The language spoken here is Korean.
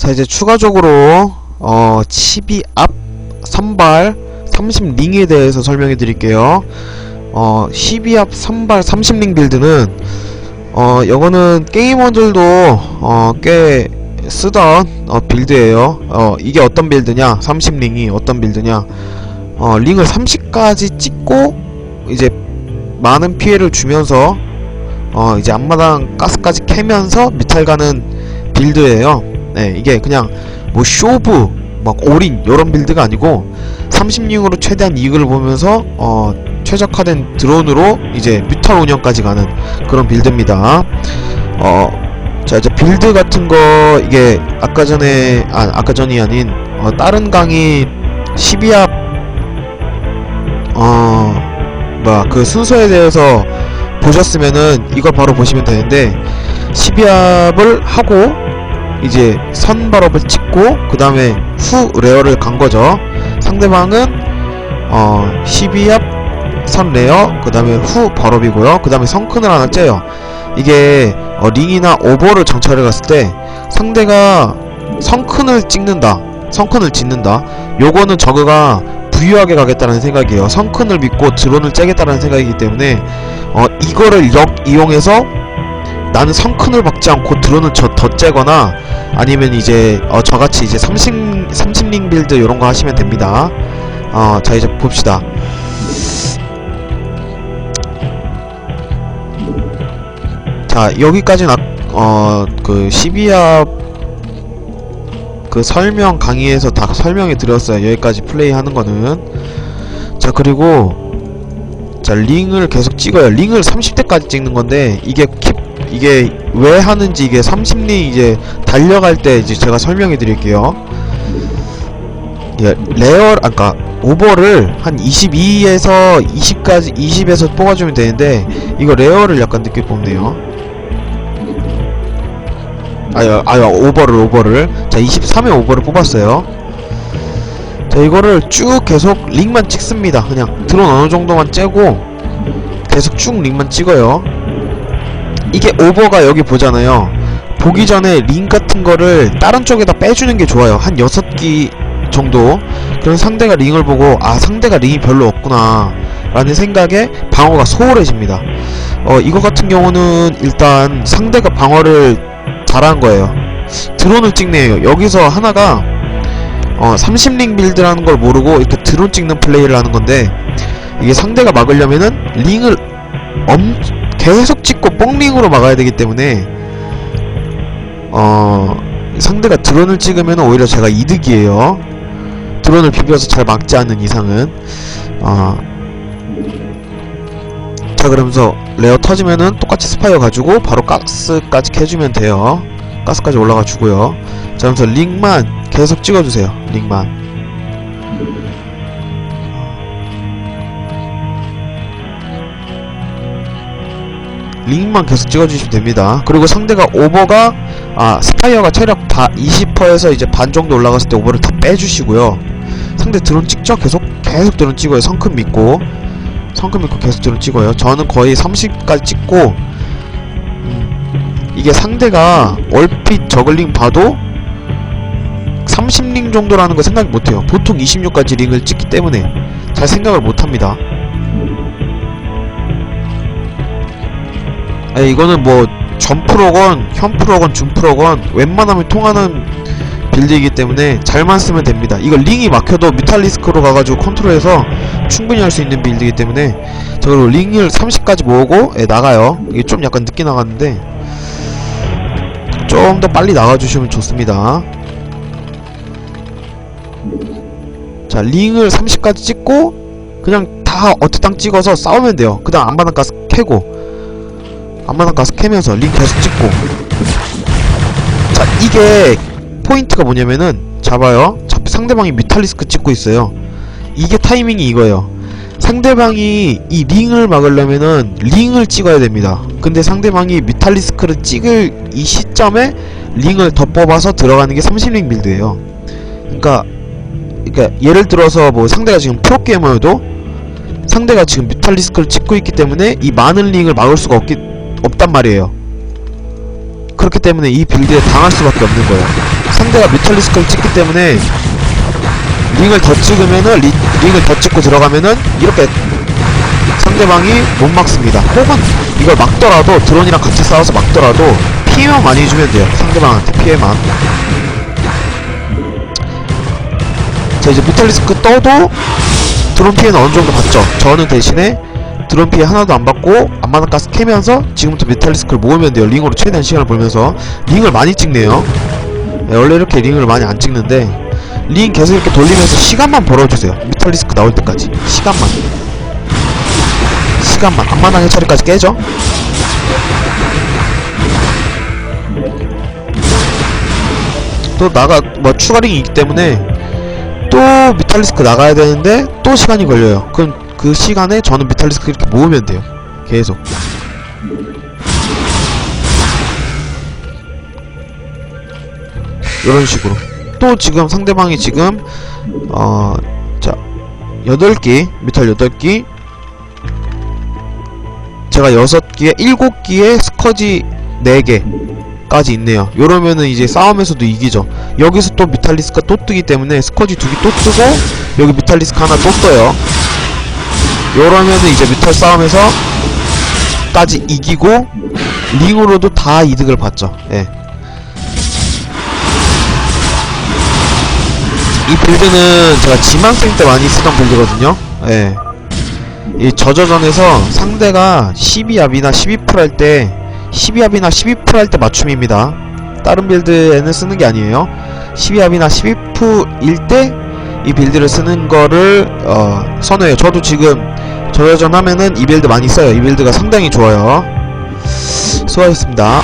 자 이제 추가적으로 어 치비 앞 선발 30링에 대해서 설명해 드릴게요. 어 12앞 선발 30링 빌드는 어 이거는 게이머들도 어 꽤 쓰던 어 빌드예요. 어 이게 어떤 빌드냐? 30링이 어떤 빌드냐? 어 링을 30까지 찍고 이제 많은 피해를 주면서 어 이제 앞마당 가스까지 캐면서 뮤탈 가는 빌드예요 네, 이게 그냥 뭐 쇼브, 막 올인 이런 빌드가 아니고 30링으로 최대한 이익을 보면서 어 최적화된 드론으로 이제 뮤탈 운영까지 가는 그런 빌드입니다. 어, 자 이제 빌드 같은 거 이게 아까 전에 아 아까 전이 아닌 어, 다른 강의 12합 어 뭐야 그 순서에 대해서 보셨으면은 이걸 바로 보시면 되는데 12합을 하고 이제 선발업을 찍고 그 다음에 후 레어를 간 거죠. 상대방은 어 12합 선 레어 그 다음에 후 발업이고요. 그 다음에 성큰을 하나 째요. 이게 어, 링이나 오버를 정찰을 갔을 때 상대가 성큰을 찍는다. 성큰을 짓는다. 요거는 저그가 부유하게 가겠다는 생각이에요. 성큰을 믿고 드론을 째겠다는 생각이기 때문에 어 이거를 역 이용해서 나는 성큰을 박지 않고 드론을 저, 더 째거나 아니면 이제 어, 저같이 이제 30, 30링 빌드 이런 거 하시면 됩니다. 어, 자 이제 봅시다. 자 여기까지는 아, 어그 12합 그 설명 강의에서 다 설명해 드렸어요. 여기까지 플레이 하는 거는 자 그리고 자 링을 계속 찍어요. 링을 30대까지 찍는 건데 이게 킵 이게 왜 하는지 이게 30링 이제 달려갈 때 이제 제가 설명해 드릴게요. 예, 레어 아까 오버를 한 22에서 20까지 20에서 뽑아주면 되는데 이거 레어를 약간 늦게 뽑네요. 아야 아야 오버를 오버를 자 23에 오버를 뽑았어요. 자 이거를 쭉 계속 링만 찍습니다. 그냥 드론 어느 정도만 째고 계속 쭉 링만 찍어요. 이게 오버가 여기 보잖아요. 보기 전에 링 같은 거를 다른 쪽에다 빼주는 게 좋아요. 한 6기 정도. 그럼 상대가 링을 보고, 아, 상대가 링이 별로 없구나. 라는 생각에 방어가 소홀해집니다. 어, 이거 같은 경우는 일단 상대가 방어를 잘한 거예요. 드론을 찍네요. 여기서 하나가, 어, 30링 빌드라는 걸 모르고 이렇게 드론 찍는 플레이를 하는 건데, 이게 상대가 막으려면은 링을 엄, 계속 찍고 뻥링으로 막아야 되기 때문에 어 상대가 드론을 찍으면 오히려 제가 이득이에요. 드론을 비벼서 잘 막지 않는 이상은. 어. 자 그러면서 레어 터지면은 똑같이 스파이어 가지고 바로 가스까지 캐주면 돼요. 가스까지 올라가 주고요. 자 그러면서 링만 계속 찍어주세요. 링만 링만 계속 찍어주시면 됩니다. 그리고 상대가 오버가 아 스파이어가 체력 다 20%에서 이제 반 정도 올라갔을 때 오버를 다 빼주시고요. 상대 드론 찍죠? 계속 계속 드론 찍어요. 성큼 믿고 성큼 믿고 계속 드론 찍어요. 저는 거의 30까지 찍고 음, 이게 상대가 얼핏 저글링 봐도 30링 정도라는 거 생각 못해요. 보통 26까지 링을 찍기 때문에 잘 생각을 못합니다. 에 이거는 뭐 전프로건 현프로건 중프로건 웬만하면 통하는 빌드이기 때문에 잘만 쓰면 됩니다. 이거 링이 막혀도 뮤탈리스크로 가가지고 컨트롤해서 충분히 할 수 있는 빌드이기 때문에 자 그리고 링을 30까지 모으고 예, 나가요. 이게 좀 약간 늦게 나갔는데 좀 더 빨리 나가주시면 좋습니다. 자 링을 30까지 찍고 그냥 다 어트땅 찍어서 싸우면 돼요. 그 다음 안바닥 가스 캐고 앞마당 가서 캐면서 링 계속 찍고. 자 이게 포인트가 뭐냐면은 잡아요. 자, 상대방이 뮤탈리스크 찍고 있어요. 이게 타이밍이 이거예요. 상대방이 이 링을 막으려면은 링을 찍어야 됩니다. 근데 상대방이 뮤탈리스크를 찍을 이 시점에 링을 더 뽑아서 들어가는 게 30링 빌드예요. 그러니까 그러니까 예를 들어서 뭐 상대가 지금 프로게이머여도 상대가 지금 뮤탈리스크를 찍고 있기 때문에 이 많은 링을 막을 수가 없기 없단 말이에요. 그렇기 때문에 이 빌드에 당할 수밖에 없는 거예요. 상대가 뮤탈리스크를 찍기 때문에 링을 더 찍으면은 리, 링을 더 찍고 들어가면은 이렇게 상대방이 못 막습니다. 혹은 이걸 막더라도 드론이랑 같이 싸워서 막더라도 피해만 많이 주면 돼요. 상대방한테 피해만. 자 이제 뮤탈리스크 떠도 드론 피해는 어느 정도 받죠. 저는 대신에 드론 피해 하나도 안 받고 안마당 가스 캐면서 지금부터 뮤탈리스크를 모으면 돼요. 링으로 최대한 시간을 벌면서 링을 많이 찍네요. 네, 원래 이렇게 링을 많이 안 찍는데 링 계속 이렇게 돌리면서 시간만 벌어주세요. 뮤탈리스크 나올 때까지 시간만. 시간만 앞마당 해처리까지 깨죠 또 나가 뭐 추가링이 있기 때문에 또 미탈리스크 나가야 되는데 또 시간이 걸려요 그럼 그 시간에 저는 미탈리스크 이렇게 모으면 돼요. 계속. 이런 식으로. 또 지금 상대방이 지금 어 자 8기 미탈 8기 제가 6기에 7기에 스커지 4개까지 있네요. 요러면은 이제 싸움에서도 이기죠. 여기서 또 미탈리스크가 또 뜨기 때문에 스커지 2개 또 뜨고 여기 미탈리스크 하나 또 떠요 요러면은 이제 미탈 싸움에서 까지 이기고 링으로도 다 이득을 봤죠 예. 이 빌드는 제가 지망생 때 많이 쓰던 빌드거든요 예. 이 저저전에서 상대가 12압이나 12%할 때 12압이나 12%할 때 맞춤입니다. 다른 빌드에는 쓰는 게 아니에요. 12압이나 12%일 때 이 빌드를 쓰는 거를 어, 선호해요. 저도 지금 저저전 하면은 이 빌드 많이 써요. 이 빌드가 상당히 좋아요. 수고하셨습니다.